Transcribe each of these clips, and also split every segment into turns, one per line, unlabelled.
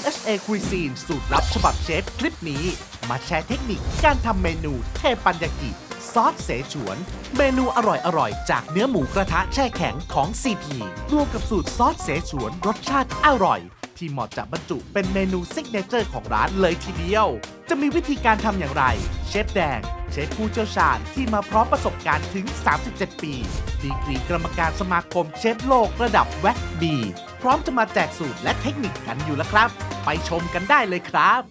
MSA Cuisine สูตรลับฉบับเชฟคลิปนี้ มาแชร์เทคนิคการทำเมนูเทปันยากิ ซอสเสฉวน เมนูอร่อยๆจากเนื้อหมูกระทะแช่แข็งของ CP รวมกับสูตรซอสเสฉวนรสชาติอร่อย ที่เหมาะจะบรรจุเป็นเมนูซิกเนเจอร์ของร้านเลยทีเดียว จะมีวิธีการทำอย่างไร เชฟแดง เชฟผู้เชี่ยวชาญที่มาพร้อมประสบการณ์ถึง 37 ปีดีกรีกรรมการสมาคมเชฟโลกระดับแว็กบีพร้อมจะมาแจกสูตรและเทคนิคกันอยู่แล้วครับ ไปชมกันได้เลยครับ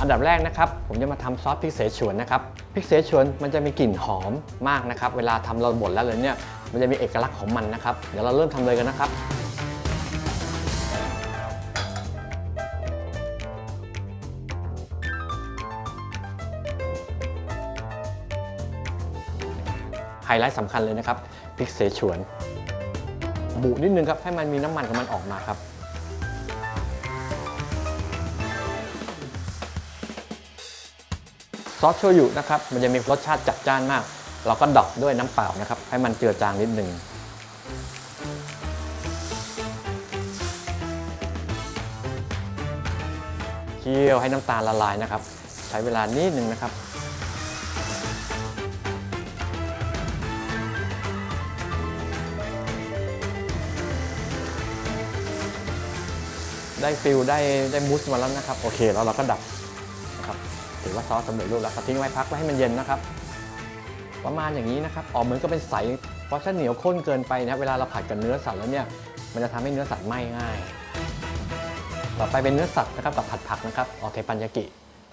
อันดับแรกนะครับ ผมจะมาทำซอสพริกเสฉวนนะครับพริกเสฉวนมันจะมีกลิ่นหอมมากนะครับ เวลาทำเราบดแล้วเลยเนี่ยมันจะมีเอกลักษณ์ของมันนะครับ เดี๋ยวเราเริ่มทำเลยกันนะครับไฮไลท์สำคัญเลยนะครับพริกเสฉวน บุนิดนึงครับให้มันมีน้ำมันของมันออกมาครับซอสโชยุนะครับมันจะมีรสชาติจัดจ้านมาก เราก็ดอกด้วยน้ำเปล่านะครับให้มันเจือจางนิดหนึ่งเคี่ยวให้น้ำตาลละลายนะครับ ใช้เวลานิดหนึ่งนะครับ ได้ฟิลได้ได้มูสมาแล้วนะครับ โอเค แล้วเราก็ดับนะครับถือว่าซอสสำเร็จรูปแล้วทิ้งไว้พักไว้ให้มันเย็นนะครับ ประมาณอย่างนี้นะครับออกเหมือนก็เป็นใสเพราะถ้าเหนียวข้นเกินไปนะเวลาเราผัดกับเนื้อสัตว์แล้วเนี่ยมันจะทำให้เนื้อสัตว์ไหม้ง่าย ต่อไปเป็นเนื้อสัตว์นะครับกับผัดผักนะครับโอเคปัญญากิ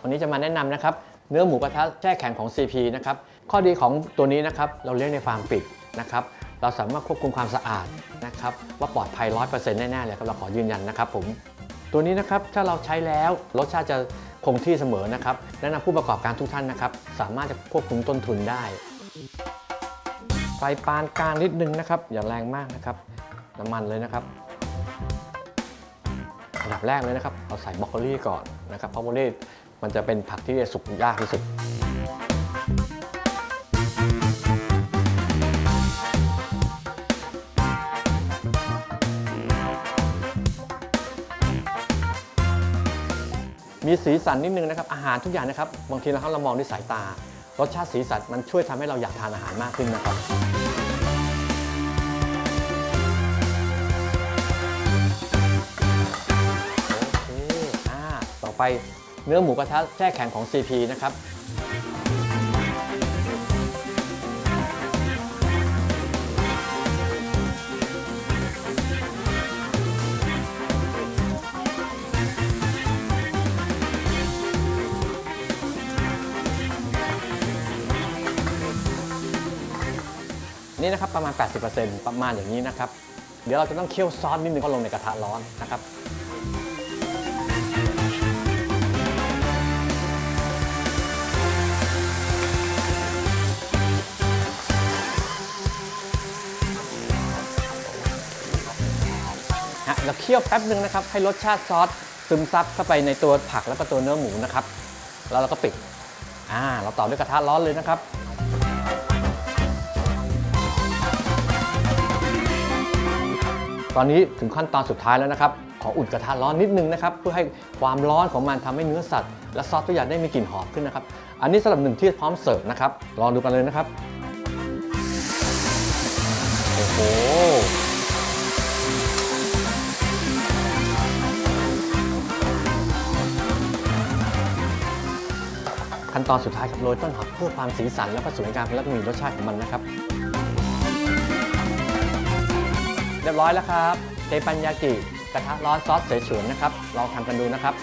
วันนี้จะมาแนะนำนะครับเนื้อหมูกระทะแช่แข็งของ CP นะครับข้อดีของตัวนี้นะครับเราเลี้ยงในฟาร์มปิดนะครับเราสามารถควบคุมความสะอาดนะครับว่าปลอดภัย 100%แน่ๆเลยครับเราขอยืนยันนะครับผม ตัวนี้นะครับถ้าเราใช้แล้วรสชาติจะคงที่เสมอนะครับแนะนำผู้ประกอบการทุกท่านนะครับ สามารถจะควบคุมต้นทุนได้ ไฟปานกลางนิดนึงนะครับ อย่าแรงมากนะครับ น้ำมันเลยนะครับอันดับแรกเลยนะครับ เอาใส่บรอกโคลีก่อนนะครับเพราะบรอกโคลีมันจะเป็นผักที่สุกยากที่สุด มีสีสันนิดนึงนะครับอาหารทุกอย่างนะครับบางทีเราเรามองด้วยสายตา รสชาติสีสันมันช่วยทำให้เราอยากทานอาหารมากขึ้นนะครับโอเคอ่าต่อไปเนื้อหมูกระทะแช่แข็งของ CP นะครับ นี่นะครับประมาณ 80%ประมาณอย่างนี้นะครับ เดี๋ยวเราจะต้องเคี่ยวซอสนิดนึงก็ลงในกระทะร้อนนะครับฮะเราเคี่ยวแป๊บหนึ่งนะครับ ให้รสชาติซอสซึมซับเข้าไปในตัวผักแล้วก็ตัวเนื้อหมูนะครับ แล้วเราก็ปิด อ่า เราต่อด้วยกระทะร้อนเลยนะครับ ตอนนี้ถึงขั้นตอนสุดท้ายแล้วนะครับ ขออุ่นกระทะร้อนนิดนึงนะครับ เพื่อให้ความร้อนของมันทำให้เนื้อสัตว์ และซอสตัวอย่างได้มีกลิ่นหอมขึ้นนะครับ อันนี้สำหรับหนึ่งที่พร้อมเสิร์ฟนะครับ ลองดูกันเลยนะครับ โอ้โหขั้นตอนสุดท้ายครับโรยต้นหอมเพื่อความสีสันและก็สวยงามและก็มีรสชาติของมันนะครับ เรียบร้อยแล้วครับเจปันยากิกระทะร้อนซอสเสฉวนนะครับลองทำกันดูนะครับ